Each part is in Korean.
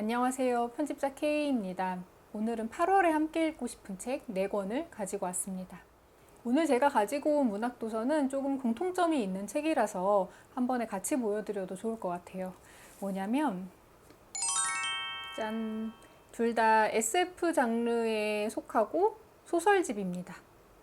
안녕하세요. 편집자 K입니다. 오늘은 8월에 함께 읽고 싶은 책 4권을 가지고 왔습니다. 오늘 제가 가지고 온 문학 도서는 조금 공통점이 있는 책이라서 한 번에 같이 보여드려도 좋을 것 같아요. 뭐냐면, 짠! 둘 다 SF 장르에 속하고 소설집입니다.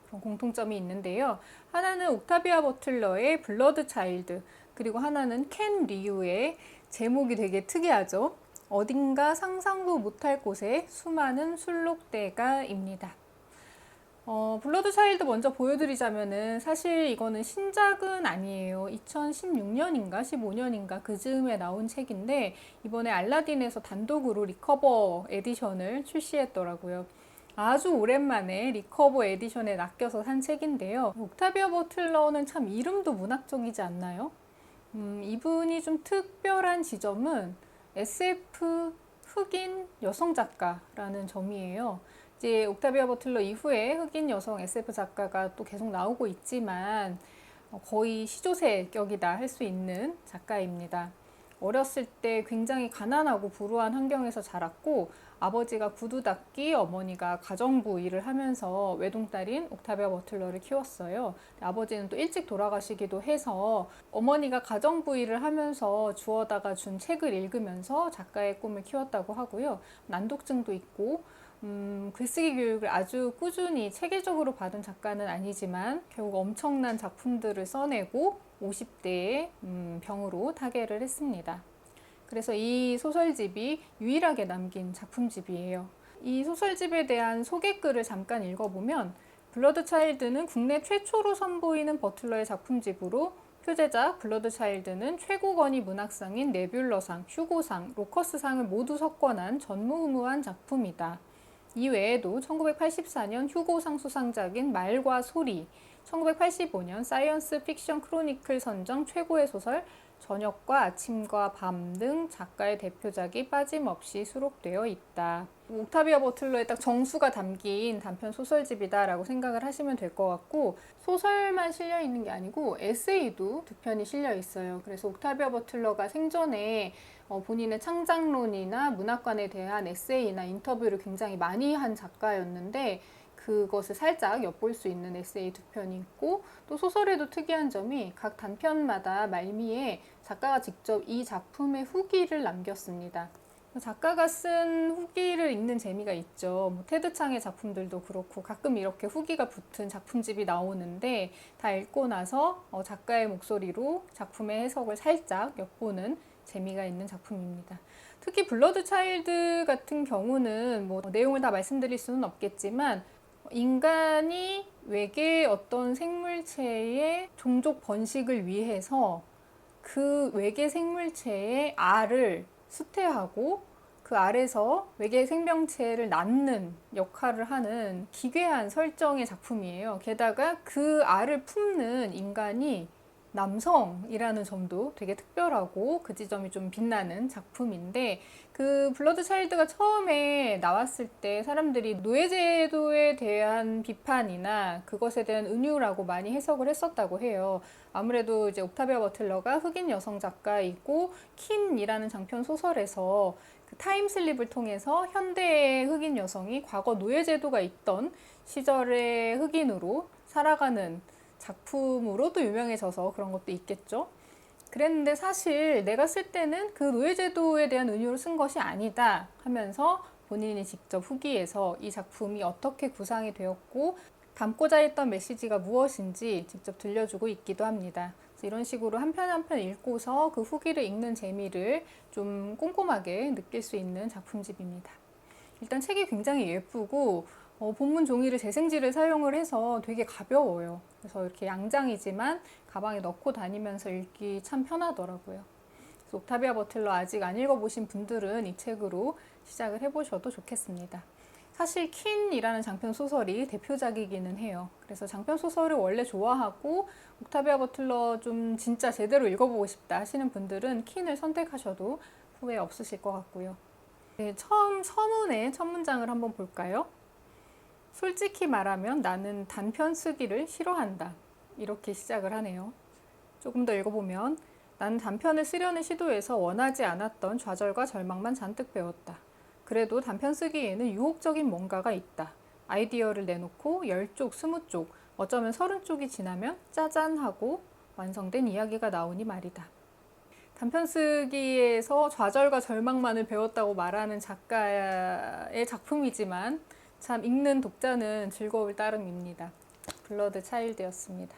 그런 공통점이 있는데요. 하나는 옥타비아 버틀러의 블러드 차일드, 그리고 하나는 켄 리우의 제목이 되게 특이하죠. 어딘가 상상도 못할 곳에 수많은 술록대가입니다. 어, 블러드 차일드 먼저 보여드리자면은 사실 이거는 신작은 아니에요. 2016년인가 15년인가 그 즈음에 나온 책인데 이번에 알라딘에서 단독으로 리커버 에디션을 출시했더라고요. 아주 오랜만에 리커버 에디션에 낚여서 산 책인데요. 옥타비아 버틀러는 참 이름도 문학적이지 않나요? 음, 이분이 좀 특별한 지점은 SF 흑인 여성 작가라는 점이에요. 이제 옥타비아 버틀러 이후에 흑인 여성 SF 작가가 또 계속 나오고 있지만 어, 거의 시조새격이다 할 수 있는 작가입니다. 어렸을 때 굉장히 가난하고 불우한 환경에서 자랐고 아버지가 구두 닦기, 어머니가 가정부 일을 하면서 외동딸인 옥타비아 버틀러를 키웠어요. 아버지는 또 일찍 돌아가시기도 해서 어머니가 가정부 일을 하면서 주워다가 준 책을 읽으면서 작가의 꿈을 키웠다고 하고요. 난독증도 있고 음, 글쓰기 교육을 아주 꾸준히 체계적으로 받은 작가는 아니지만 결국 엄청난 작품들을 써내고 50대에 음, 병으로 타계를 했습니다. 그래서 이 소설집이 유일하게 남긴 작품집이에요. 이 소설집에 대한 소개글을 잠깐 읽어보면 블러드 차일드는 국내 최초로 선보이는 버틀러의 작품집으로 표제작 블러드 차일드는 최고권위 문학상인 네뷸러상, 휴고상, 로커스상을 모두 석권한 전무후무한 작품이다. 이 외에도 1984년 휴고상 수상작인 말과 소리, 1985년 사이언스 픽션 크로니클 선정 최고의 소설 저녁과 아침과 밤 등 작가의 대표작이 빠짐없이 수록되어 있다. 옥타비아 버틀러의 딱 정수가 담긴 단편 소설집이다라고 생각을 하시면 될 것 같고 소설만 실려 있는 게 아니고 에세이도 두 편이 실려 있어요. 그래서 옥타비아 버틀러가 생전에 어, 본인의 창작론이나 문학관에 대한 에세이나 인터뷰를 굉장히 많이 한 작가였는데 그것을 살짝 엿볼 수 있는 에세이 두 편이 있고 또 소설에도 특이한 점이 각 단편마다 말미에 작가가 직접 이 작품의 후기를 남겼습니다. 작가가 쓴 후기를 읽는 재미가 있죠. 뭐 테드 창의 작품들도 그렇고 가끔 이렇게 후기가 붙은 작품집이 나오는데 다 읽고 나서 어, 작가의 목소리로 작품의 해석을 살짝 엿보는 재미가 있는 작품입니다. 특히 블러드 차일드 같은 경우는 뭐 내용을 다 말씀드릴 수는 없겠지만 인간이 외계 어떤 생물체의 종족 번식을 위해서 그 외계 생물체의 알을 수태하고 그 알에서 외계 생명체를 낳는 역할을 하는 기괴한 설정의 작품이에요. 게다가 그 알을 품는 인간이 남성이라는 점도 되게 특별하고 그 지점이 좀 빛나는 작품인데 그 블러드 차일드가 처음에 나왔을 때 사람들이 노예제도에 대한 비판이나 그것에 대한 은유라고 많이 해석을 했었다고 해요. 아무래도 이제 옥타비아 버틀러가 흑인 여성 작가이고 킨이라는 장편 소설에서 그 타임슬립을 통해서 현대의 흑인 여성이 과거 노예제도가 있던 시절의 흑인으로 살아가는 작품으로 도 유명해져서 그런 것도 있겠죠. 그랬는데 사실 내가 쓸 때는 그 노예제도에 대한 은유로 쓴 것이 아니다 하면서 본인이 직접 후기에서 이 작품이 어떻게 구상이 되었고 담고자 했던 메시지가 무엇인지 직접 들려주고 있기도 합니다. 이런 식으로 한 편 한 편 읽고서 그 후기를 읽는 재미를 좀 꼼꼼하게 느낄 수 있는 작품집입니다. 일단 책이 굉장히 예쁘고 어, 본문 종이를 재생지를 사용을 해서 되게 가벼워요. 그래서 이렇게 양장이지만 가방에 넣고 다니면서 읽기 참 편하더라고요. 그래서 옥타비아 버틀러 아직 안 읽어보신 분들은 이 책으로 시작을 해보셔도 좋겠습니다. 사실 킨이라는 장편 소설이 대표작이기는 해요. 그래서 장편 소설을 원래 좋아하고 옥타비아 버틀러 좀 진짜 제대로 읽어보고 싶다 하시는 분들은 킨을 선택하셔도 후회 없으실 것 같고요. 네, 처음 서문의 첫 문장을 한번 볼까요? 솔직히 말하면 나는 단편 쓰기를 싫어한다. 이렇게 시작을 하네요. 조금 더 읽어보면 나는 단편을 쓰려는 시도에서 원하지 않았던 좌절과 절망만 잔뜩 배웠다. 그래도 단편 쓰기에는 유혹적인 뭔가가 있다. 아이디어를 내놓고 10쪽, 20쪽, 어쩌면 30쪽이 지나면 짜잔 하고 완성된 이야기가 나오니 말이다. 단편 쓰기에서 좌절과 절망만을 배웠다고 말하는 작가의 작품이지만 참 읽는 독자는 즐거울 따름입니다. 블러드 차일드였습니다.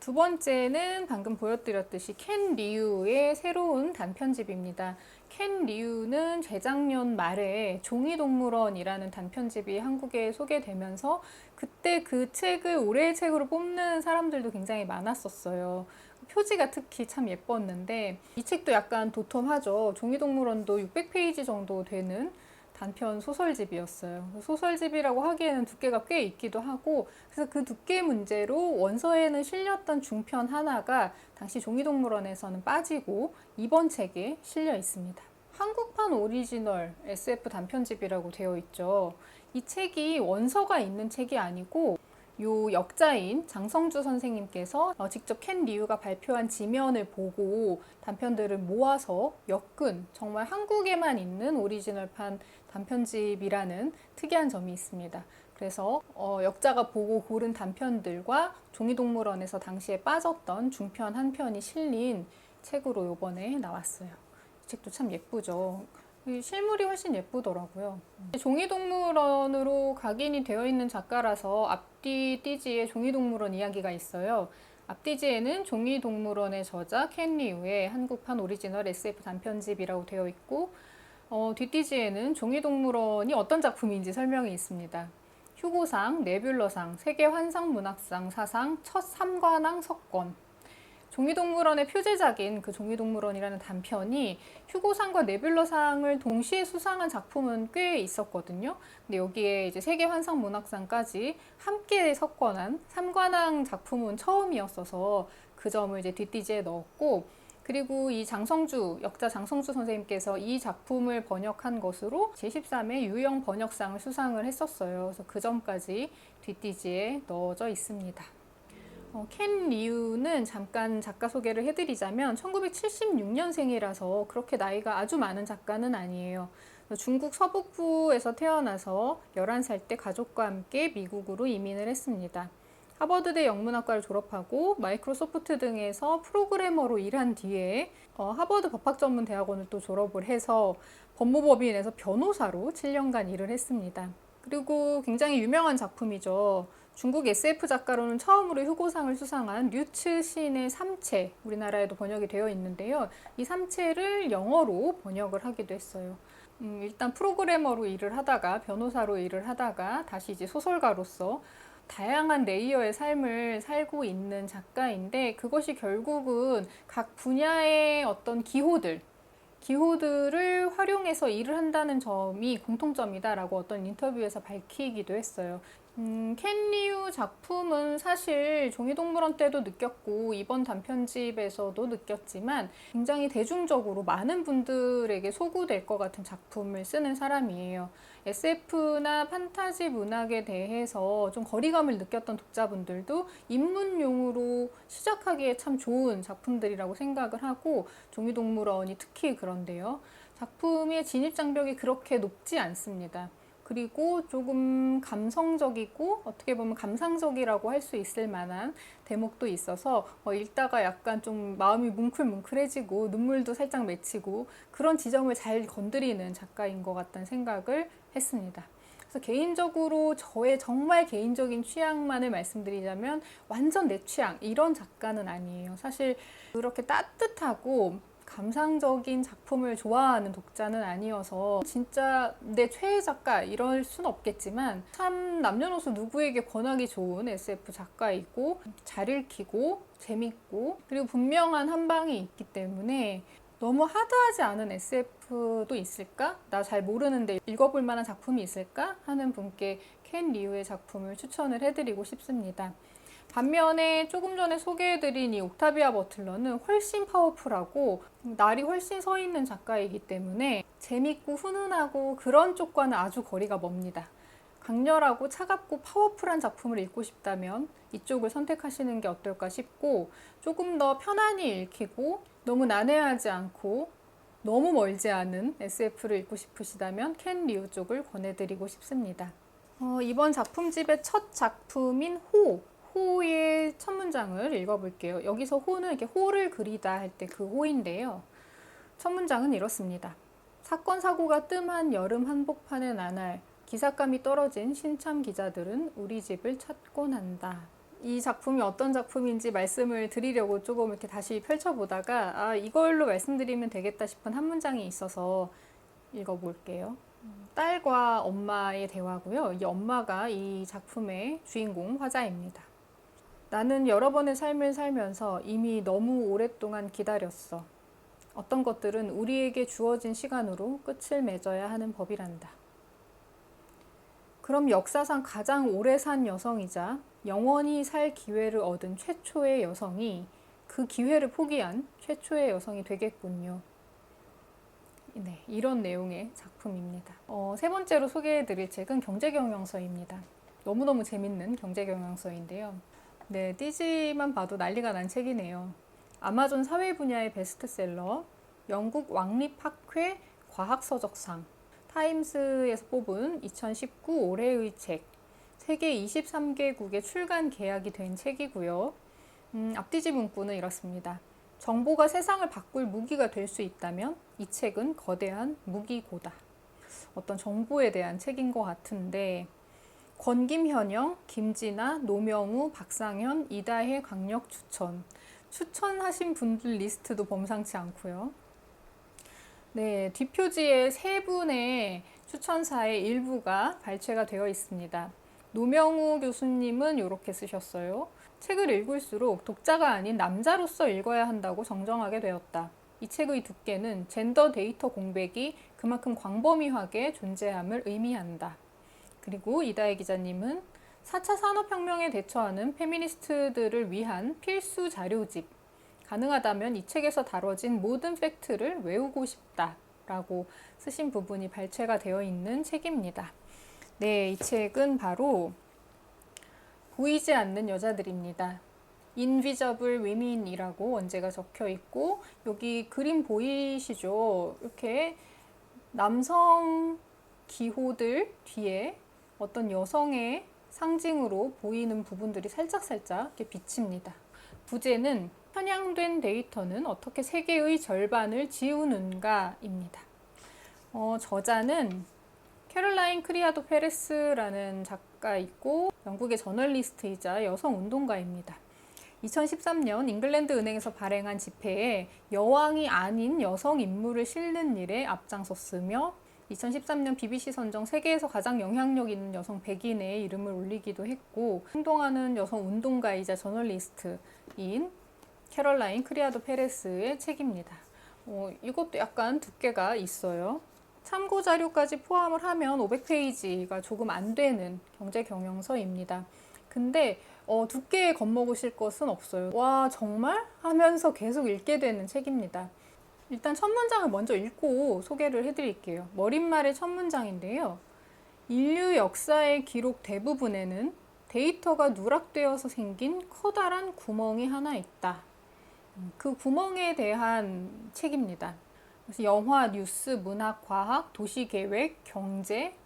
두 번째는 방금 보여드렸듯이 켄 리우의 새로운 단편집입니다. 켄 리우는 재작년 말에 종이동물원이라는 단편집이 한국에 소개되면서 그때 그 책을 올해의 책으로 뽑는 사람들도 굉장히 많았었어요. 표지가 특히 참 예뻤는데 이 책도 약간 도톰하죠. 종이동물원도 600페이지 정도 되는 단편 소설집이었어요. 소설집이라고 하기에는 두께가 꽤 있기도 하고 그래서 그 두께 문제로 원서에는 실렸던 중편 하나가 당시 종이동물원에서는 빠지고 이번 책에 실려 있습니다. 한국판 오리지널 SF 단편집이라고 되어 있죠. 이 책이 원서가 있는 책이 아니고 요 역자인 장성주 선생님께서 어, 직접 켄 리우가 발표한 지면을 보고 단편들을 모아서 엮은 정말 한국에만 있는 오리지널판 단편집이라는 특이한 점이 있습니다. 그래서 어, 역자가 보고 고른 단편들과 종이동물원에서 당시에 빠졌던 중편 한 편이 실린 책으로 요번에 나왔어요. 이 책도 참 예쁘죠. 이 실물이 훨씬 예쁘더라고요. 종이동물원으로 각인이 되어 있는 작가라서 앞뒤 띠지에 종이동물원 이야기가 있어요. 앞뒤지에는 종이동물원의 저자 켄 리우의 한국판 오리지널 SF 단편집이라고 되어 있고 어, 뒷띠지에는 종이동물원이 어떤 작품인지 설명이 있습니다. 휴고상, 네뷸러상, 세계환상문학상 사상 첫 3관왕 석권 종이동물원의 표제작인 그 종이동물원이라는 단편이 휴고상과 네뷸러상을 동시에 수상한 작품은 꽤 있었거든요. 근데 여기에 이제 세계 환상 문학상까지 함께 석권한 삼관왕 작품은 처음이었어서 그 점을 이제 뒷띠지에 넣었고 그리고 이 장성주 역자 장성주 선생님께서 이 작품을 번역한 것으로 제13회 유형 번역상을 수상을 했었어요. 그래서 그 점까지 뒷띠지에 넣어져 있습니다. 어, 켄 리우는 잠깐 작가 소개를 해드리자면 1976년생이라서 그렇게 나이가 아주 많은 작가는 아니에요. 중국 서북부에서 태어나서 11살 때 가족과 함께 미국으로 이민을 했습니다. 하버드대 영문학과를 졸업하고 마이크로소프트 등에서 프로그래머로 일한 뒤에 어, 하버드 법학전문대학원을 또 졸업을 해서 법무법인에서 변호사로 7년간 일을 했습니다. 그리고 굉장히 유명한 작품이죠. 중국 SF 작가로는 처음으로 휴고상을 수상한 류츠 시인의 삼체 우리나라에도 번역이 되어 있는데요. 이 삼체를 영어로 번역을 하기도 했어요. 음, 일단 프로그래머로 일을 하다가 변호사로 일을 하다가 다시 이제 소설가로서 다양한 레이어의 삶을 살고 있는 작가인데 그것이 결국은 각 분야의 어떤 기호들 기호들을 활용해서 일을 한다는 점이 공통점이다라고 어떤 인터뷰에서 밝히기도 했어요. 음, 켄리우 작품은 사실 종이동물원 때도 느꼈고 이번 단편집에서도 느꼈지만 굉장히 대중적으로 많은 분들에게 소구될 것 같은 작품을 쓰는 사람이에요. SF나 판타지 문학에 대해서 좀 거리감을 느꼈던 독자분들도 입문용으로 시작하기에 참 좋은 작품들이라고 생각을 하고 종이동물원이 특히 그런데요. 작품의 진입장벽이 그렇게 높지 않습니다. 그리고 조금 감성적이고 어떻게 보면 감상적이라고 할 수 있을 만한 대목도 있어서 어, 읽다가 약간 좀 마음이 뭉클뭉클해지고 눈물도 살짝 맺히고 그런 지점을 잘 건드리는 작가인 것 같다는 생각을 했습니다. 개인적으로 저의 정말 개인적인 취향만을 말씀드리자면 완전 내 취향 이런 작가는 아니에요. 사실 그렇게 따뜻하고 감상적인 작품을 좋아하는 독자는 아니어서 진짜 내 최애 작가 이럴 순 없겠지만 참 남녀노소 누구에게 권하기 좋은 SF 작가이고 잘 읽히고 재밌고 그리고 분명한 한 방이 있기 때문에 너무 하드하지 않은 SF도 있을까? 나 잘 모르는데 읽어볼 만한 작품이 있을까? 하는 분께 켄 리우의 작품을 추천을 해드리고 싶습니다. 반면에 조금 전에 소개해드린 이 옥타비아 버틀러는 훨씬 파워풀하고 날이 훨씬 서 있는 작가이기 때문에 재밌고 훈훈하고 그런 쪽과는 아주 거리가 멉니다. 강렬하고 차갑고 파워풀한 작품을 읽고 싶다면 이쪽을 선택하시는 게 어떨까 싶고 조금 더 편안히 읽히고 너무 난해하지 않고 너무 멀지 않은 SF를 읽고 싶으시다면 켄 리우 쪽을 권해드리고 싶습니다. 어, 이번 작품집의 첫 작품인 호, 호의 첫 문장을 읽어볼게요. 여기서 호는 이렇게 호를 그리다 할 때 그 호인데요. 첫 문장은 이렇습니다. 사건 사고가 뜸한 여름 한복판의 나날 기사감이 떨어진 신참 기자들은 우리 집을 찾곤 한다. 이 작품이 어떤 작품인지 말씀을 드리려고 조금 이렇게 다시 펼쳐보다가 아 이걸로 말씀드리면 되겠다 싶은 한 문장이 있어서 읽어볼게요. 딸과 엄마의 대화고요. 이 엄마가 이 작품의 주인공 화자입니다. 나는 여러 번의 삶을 살면서 이미 너무 오랫동안 기다렸어. 어떤 것들은 우리에게 주어진 시간으로 끝을 맺어야 하는 법이란다. 그럼 역사상 가장 오래 산 여성이자 영원히 살 기회를 얻은 최초의 여성이 그 기회를 포기한 최초의 여성이 되겠군요. 네, 이런 내용의 작품입니다. 어, 세 번째로 소개해드릴 책은 경제경영서입니다. 너무너무 재밌는 경제경영서인데요. 네, 띠지만 봐도 난리가 난 책이네요. 아마존 사회 분야의 베스트셀러, 영국 왕립학회 과학서적상, 타임스에서 뽑은 2019 올해의 책, 세계 23개국에 출간 계약이 된 책이고요. 음, 앞뒤지 문구는 이렇습니다. 정보가 세상을 바꿀 무기가 될 수 있다면 이 책은 거대한 무기고다. 어떤 정보에 대한 책인 것 같은데 권김현영, 김진아, 노명우, 박상현, 이다혜 강력 추천. 추천하신 분들 리스트도 범상치 않고요. 네, 뒷표지에 세 분의 추천사의 일부가 발췌가 되어 있습니다. 노명우 교수님은 이렇게 쓰셨어요. 책을 읽을수록 독자가 아닌 남자로서 읽어야 한다고 정정하게 되었다. 이 책의 두께는 젠더 데이터 공백이 그만큼 광범위하게 존재함을 의미한다. 그리고 이다혜 기자님은 4차 산업혁명에 대처하는 페미니스트들을 위한 필수 자료집. 가능하다면 이 책에서 다뤄진 모든 팩트를 외우고 싶다. 라고 쓰신 부분이 발췌가 되어 있는 책입니다. 네, 이 책은 바로 보이지 않는 여자들입니다. 인비저블 위민이라고 원제가 적혀 있고 여기 그림 보이시죠? 이렇게 남성 기호들 뒤에 어떤 여성의 상징으로 보이는 부분들이 살짝살짝 이렇게 비칩니다. 부제는 편향된 데이터는 어떻게 세계의 절반을 지우는가입니다. 어, 저자는 캐롤라인 크리아도 페레스라는 작가 있고 영국의 저널리스트이자 여성 운동가입니다. 2013년 잉글랜드 은행에서 발행한 집회에 여왕이 아닌 여성 인물을 실는 일에 앞장섰으며 2013년 BBC 선정 세계에서 가장 영향력 있는 여성 100인의 이름을 올리기도 했고 행동하는 여성 운동가이자 저널리스트인 캐럴라인 크리아도 페레스의 책입니다. 어, 이것도 약간 두께가 있어요. 참고 자료까지 포함을 하면 500페이지가 조금 안 되는 경제 경영서입니다. 근데 어, 두께에 겁먹으실 것은 없어요. 와 정말 하면서 계속 읽게 되는 책입니다. 일단 첫 문장을 먼저 읽고 소개를 해드릴게요. 머릿말의 첫 문장인데요. 인류 역사의 기록 대부분에는 데이터가 누락되어서 생긴 커다란 구멍이 하나 있다. 음, 그 구멍에 대한 책입니다. 영화, 뉴스, 문학, 과학, 도시계획, 경제,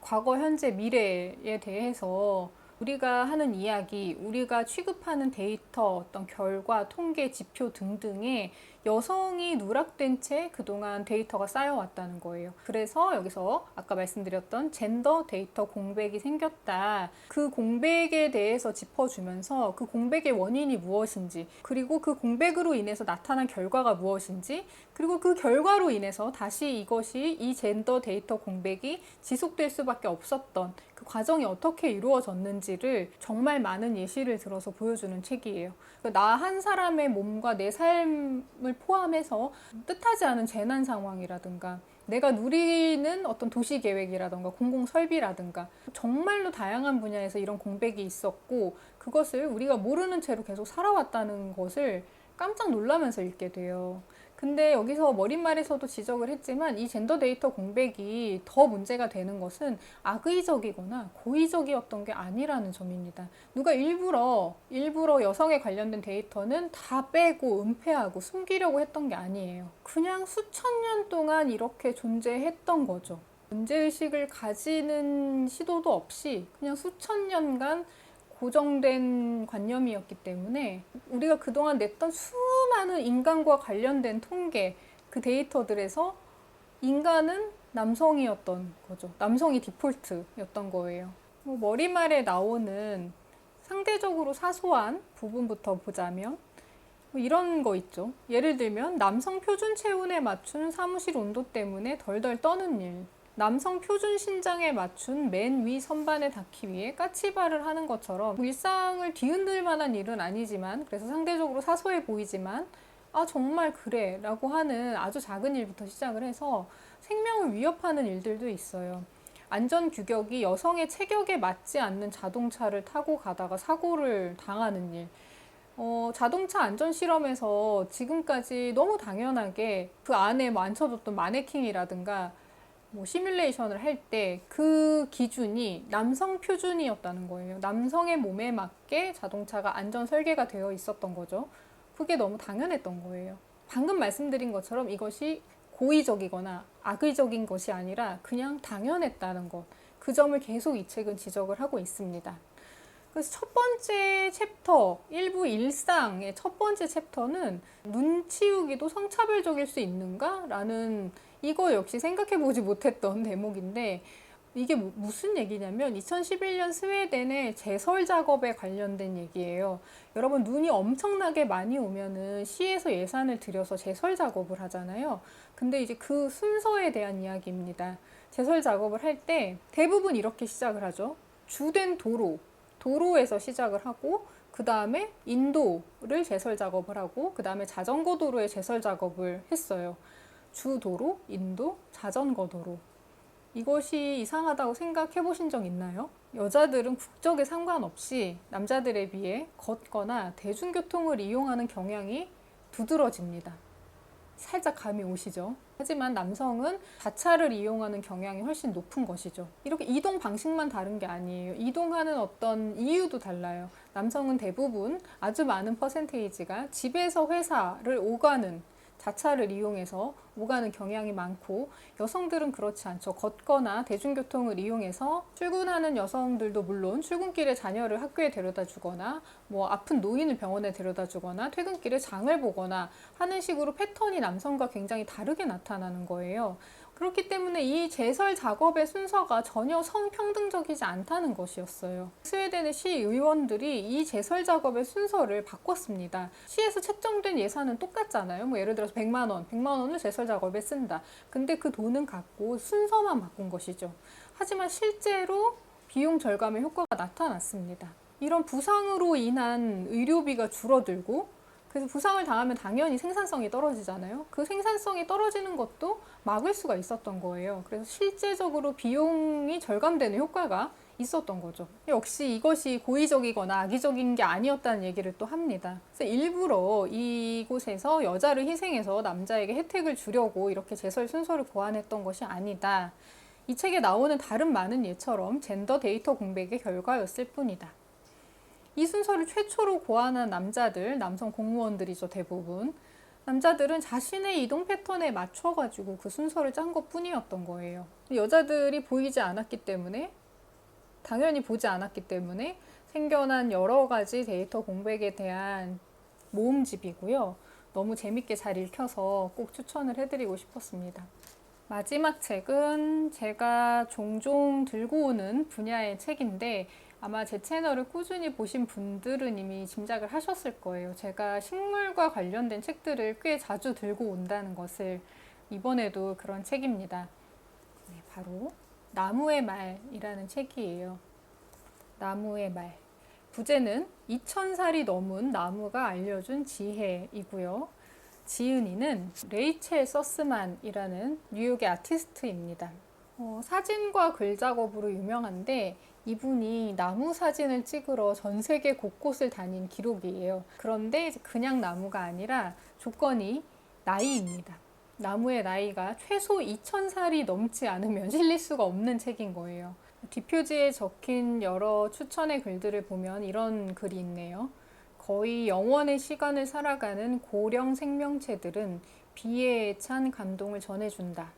과거, 현재, 미래에 대해서 우리가 하는 이야기, 우리가 취급하는 데이터, 어떤 결과, 통계, 지표 등등에 여성이 누락된 채 그동안 데이터가 쌓여왔다는 거예요. 그래서 여기서 아까 말씀드렸던 젠더 데이터 공백이 생겼다. 그 공백에 대해서 짚어주면서 그 공백의 원인이 무엇인지, 그리고 그 공백으로 인해서 나타난 결과가 무엇인지, 그리고 그 결과로 인해서 다시 이것이 이 젠더 데이터 공백이 지속될 수밖에 없었던 그 과정이 어떻게 이루어졌는지를 정말 많은 예시를 들어서 보여주는 책이에요. 나 한 사람의 몸과 내 삶을 포함해서 뜻하지 않은 재난 상황이라든가 내가 누리는 어떤 도시 계획이라든가 공공 설비라든가 정말로 다양한 분야에서 이런 공백이 있었고 그것을 우리가 모르는 채로 계속 살아왔다는 것을 깜짝 놀라면서 읽게 돼요. 근데 여기서 머릿말에서도 지적을 했지만 이 젠더 데이터 공백이 더 문제가 되는 것은 악의적이거나 고의적이었던 게 아니라는 점입니다. 누가 일부러 일부러 여성에 관련된 데이터는 다 빼고 은폐하고 숨기려고 했던 게 아니에요. 그냥 수천 년 동안 이렇게 존재했던 거죠. 문제의식을 가지는 시도도 없이 그냥 수천 년간 고정된 관념이었기 때문에 우리가 그동안 냈던 수많은 인간과 관련된 통계, 그 데이터들에서 인간은 남성이었던 거죠. 남성이 디폴트였던 거예요. 뭐 머리말에 나오는 상대적으로 사소한 부분부터 보자면 뭐 이런 거 있죠. 예를 들면 남성 표준 체온에 맞춘 사무실 온도 때문에 덜덜 떠는 일. 남성 표준 신장에 맞춘 맨 위 선반에 닿기 위해 까치발을 하는 것처럼 일상을 뒤흔들 만한 일은 아니지만 그래서 상대적으로 사소해 보이지만 아 정말 그래 라고 하는 아주 작은 일부터 시작을 해서 생명을 위협하는 일들도 있어요. 안전 규격이 여성의 체격에 맞지 않는 자동차를 타고 가다가 사고를 당하는 일. 어, 자동차 안전 실험에서 지금까지 너무 당연하게 그 안에 뭐 앉혀뒀던 마네킹이라든가 뭐 시뮬레이션을 할 때 그 기준이 남성 표준이었다는 거예요. 남성의 몸에 맞게 자동차가 안전 설계가 되어 있었던 거죠. 그게 너무 당연했던 거예요. 방금 말씀드린 것처럼 이것이 고의적이거나 악의적인 것이 아니라 그냥 당연했다는 것. 그 점을 계속 이 책은 지적을 하고 있습니다. 그래서 첫 번째 챕터, 일부 일상의 첫 번째 챕터는 눈 치우기도 성차별적일 수 있는가? 라는 이거 역시 생각해 보지 못했던 대목인데 이게 무- 무슨 얘기냐면 2011년 스웨덴의 제설 작업에 관련된 얘기예요. 여러분 눈이 엄청나게 많이 오면은 시에서 예산을 들여서 제설 작업을 하잖아요. 근데 이제 그 순서에 대한 이야기입니다. 제설 작업을 할 때 대부분 이렇게 시작을 하죠. 주된 도로, 도로에서 시작을 하고 그 다음에 인도를 제설 작업을 하고 그 다음에 자전거 도로에 제설 작업을 했어요. 주도로, 인도, 자전거 도로. 이것이 이상하다고 생각해 보신 적 있나요? 여자들은 국적에 상관없이 남자들에 비해 걷거나 대중교통을 이용하는 경향이 두드러집니다. 살짝 감이 오시죠? 하지만 남성은 자차를 이용하는 경향이 훨씬 높은 것이죠. 이렇게 이동 방식만 다른 게 아니에요. 이동하는 어떤 이유도 달라요. 남성은 대부분 아주 많은 퍼센테이지가 집에서 회사를 오가는 자차를 이용해서 오가는 경향이 많고 여성들은 그렇지 않죠. 걷거나 대중교통을 이용해서 출근하는 여성들도 물론 출근길에 자녀를 학교에 데려다 주거나 뭐 아픈 노인을 병원에 데려다 주거나 퇴근길에 장을 보거나 하는 식으로 패턴이 남성과 굉장히 다르게 나타나는 거예요. 그렇기 때문에 이 제설 작업의 순서가 전혀 성평등적이지 않다는 것이었어요. 스웨덴의 시의원들이 이 제설 작업의 순서를 바꿨습니다. 시에서 책정된 예산은 똑같잖아요. 뭐 예를 들어서 100만 원, 100만 원을 제설 작업에 쓴다. 근데 그 돈은 갖고 순서만 바꾼 것이죠. 하지만 실제로 비용 절감의 효과가 나타났습니다. 이런 부상으로 인한 의료비가 줄어들고 그래서 부상을 당하면 당연히 생산성이 떨어지잖아요. 그 생산성이 떨어지는 것도 막을 수가 있었던 거예요. 그래서 실제적으로 비용이 절감되는 효과가 있었던 거죠. 역시 이것이 고의적이거나 악의적인 게 아니었다는 얘기를 또 합니다. 그래서 일부러 이곳에서 여자를 희생해서 남자에게 혜택을 주려고 이렇게 제설 순서를 고안했던 것이 아니다. 이 책에 나오는 다른 많은 예처럼 젠더 데이터 공백의 결과였을 뿐이다. 이 순서를 최초로 고안한 남자들, 남성 공무원들이죠, 대부분. 남자들은 자신의 이동 패턴에 맞춰가지고 그 순서를 짠 것 뿐이었던 거예요. 여자들이 보이지 않았기 때문에, 당연히 보지 않았기 때문에 생겨난 여러 가지 데이터 공백에 대한 모음집이고요. 너무 재밌게 잘 읽혀서 꼭 추천을 해드리고 싶었습니다. 마지막 책은 제가 종종 들고 오는 분야의 책인데 아마 제 채널을 꾸준히 보신 분들은 이미 짐작을 하셨을 거예요. 제가 식물과 관련된 책들을 꽤 자주 들고 온다는 것을 이번에도 그런 책입니다. 네, 바로 나무의 말이라는 책이에요. 나무의 말. 부제는 2000살이 넘은 나무가 알려준 지혜이고요. 지은이는 레이첼 서스만이라는 뉴욕의 아티스트입니다. 어, 사진과 글 작업으로 유명한데 이분이 나무 사진을 찍으러 전 세계 곳곳을 다닌 기록이에요. 그런데 그냥 나무가 아니라 조건이 나이입니다. 나무의 나이가 최소 2000살이 넘지 않으면 실릴 수가 없는 책인 거예요. 뒷표지에 적힌 여러 추천의 글들을 보면 이런 글이 있네요. 거의 영원의 시간을 살아가는 고령 생명체들은 비애에 찬 감동을 전해준다.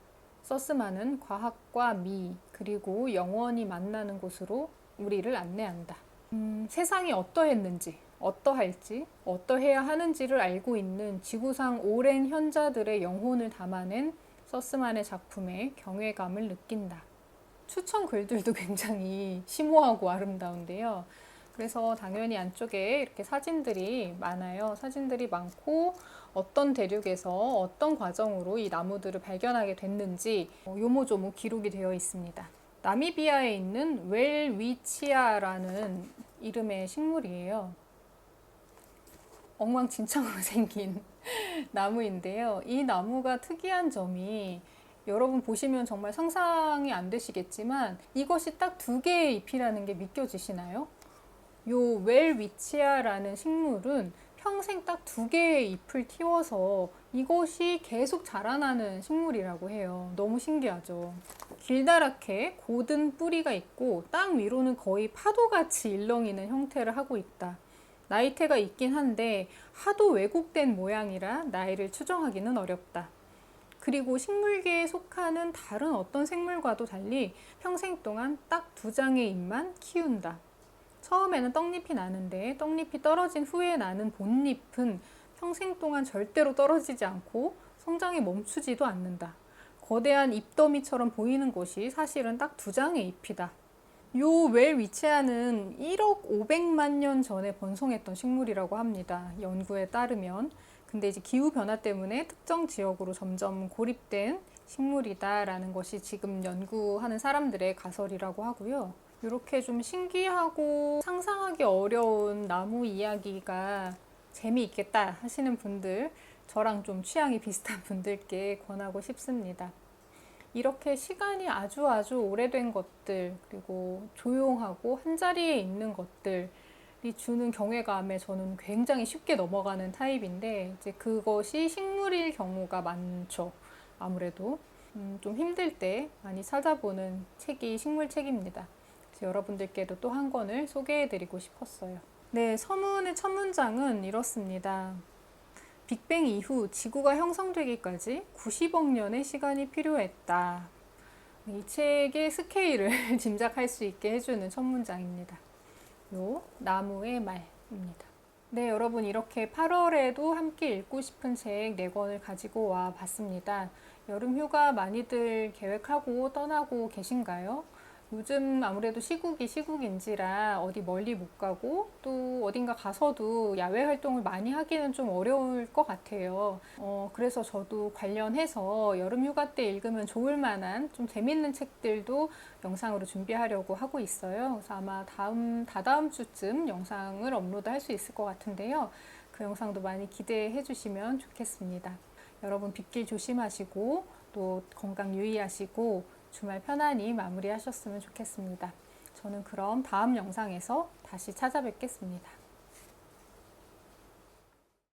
서스만은 과학과 미, 그리고 영원히 만나는 곳으로 우리를 안내한다. 음, 세상이 어떠했는지, 어떠할지, 어떠해야 하는지를 알고 있는 지구상 오랜 현자들의 영혼을 담아낸 서스만의 작품에 경외감을 느낀다. 추천 글들도 굉장히 심오하고 아름다운데요. 그래서 당연히 안쪽에 이렇게 사진들이 많아요. 사진들이 많고 어떤 대륙에서 어떤 과정으로 이 나무들을 발견하게 됐는지 어, 요모조모 기록이 되어 있습니다. 나미비아에 있는 웰위치아라는 이름의 식물이에요. 엉망진창으로 생긴 나무인데요. 이 나무가 특이한 점이 여러분 보시면 정말 상상이 안 되시겠지만 이것이 딱 두 개의 잎이라는 게 믿겨지시나요? 요 웰위치아라는 식물은 평생 딱 두 개의 잎을 틔워서 이것이 계속 자라나는 식물이라고 해요. 너무 신기하죠. 길다랗게 곧은 뿌리가 있고 땅 위로는 거의 파도같이 일렁이는 형태를 하고 있다. 나이테가 있긴 한데 하도 왜곡된 모양이라 나이를 추정하기는 어렵다. 그리고 식물계에 속하는 다른 어떤 생물과도 달리 평생 동안 딱 두 장의 잎만 키운다. 처음에는 떡잎이 나는데 떡잎이 떨어진 후에 나는 본잎은 평생 동안 절대로 떨어지지 않고 성장이 멈추지도 않는다. 거대한 잎더미처럼 보이는 것이 사실은 딱 두 장의 잎이다. 요 웰위치아는 1억 500만 년 전에 번성했던 식물이라고 합니다. 연구에 따르면. 근데 이제 기후 변화 때문에 특정 지역으로 점점 고립된 식물이다라는 것이 지금 연구하는 사람들의 가설이라고 하고요. 이렇게 좀 신기하고 상상하기 어려운 나무 이야기가 재미있겠다 하시는 분들, 저랑 좀 취향이 비슷한 분들께 권하고 싶습니다. 이렇게 시간이 아주 아주 오래된 것들, 그리고 조용하고 한 자리에 있는 것들 이 주는 경외감에 저는 굉장히 쉽게 넘어가는 타입인데, 이제 그것이 식물일 경우가 많죠. 아무래도. 음, 좀 힘들 때 많이 찾아보는 책이 식물 책입니다. 여러분들께도 또 한 권을 소개해 드리고 싶었어요. 네, 서문의 첫 문장은 이렇습니다. 빅뱅 이후 지구가 형성되기까지 90억 년의 시간이 필요했다. 이 책의 스케일을 짐작할 수 있게 해주는 첫 문장입니다. 요 나무의 말입니다. 네, 여러분 이렇게 8월에도 함께 읽고 싶은 책 4권을 가지고 와 봤습니다. 여름 휴가 많이들 계획하고 떠나고 계신가요? 요즘 아무래도 시국이 시국인지라 어디 멀리 못 가고 또 어딘가 가서도 야외 활동을 많이 하기는 좀 어려울 것 같아요. 어, 그래서 저도 관련해서 여름 휴가 때 읽으면 좋을 만한 좀 재밌는 책들도 영상으로 준비하려고 하고 있어요. 그래서 아마 다음, 다다음 주쯤 영상을 업로드 할 수 있을 것 같은데요. 그 영상도 많이 기대해 주시면 좋겠습니다. 여러분 빗길 조심하시고 또 건강 유의하시고 주말 편안히 마무리하셨으면 좋겠습니다. 저는 그럼 다음 영상에서 다시 찾아뵙겠습니다.